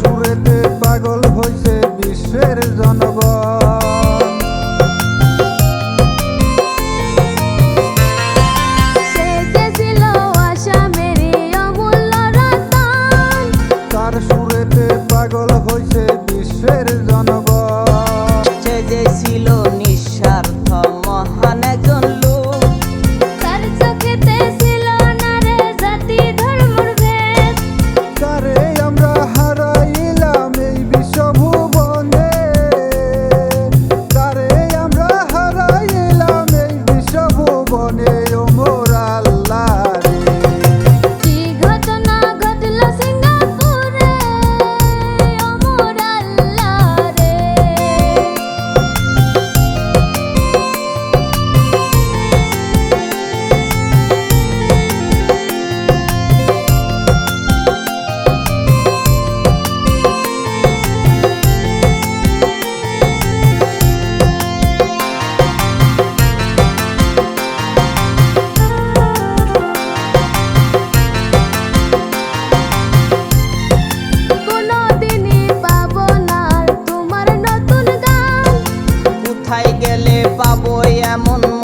সুরেতে পাগল হয়েছে বিশ্বের জনগণ। eu morei. কোথায় গেলে পাবো এমন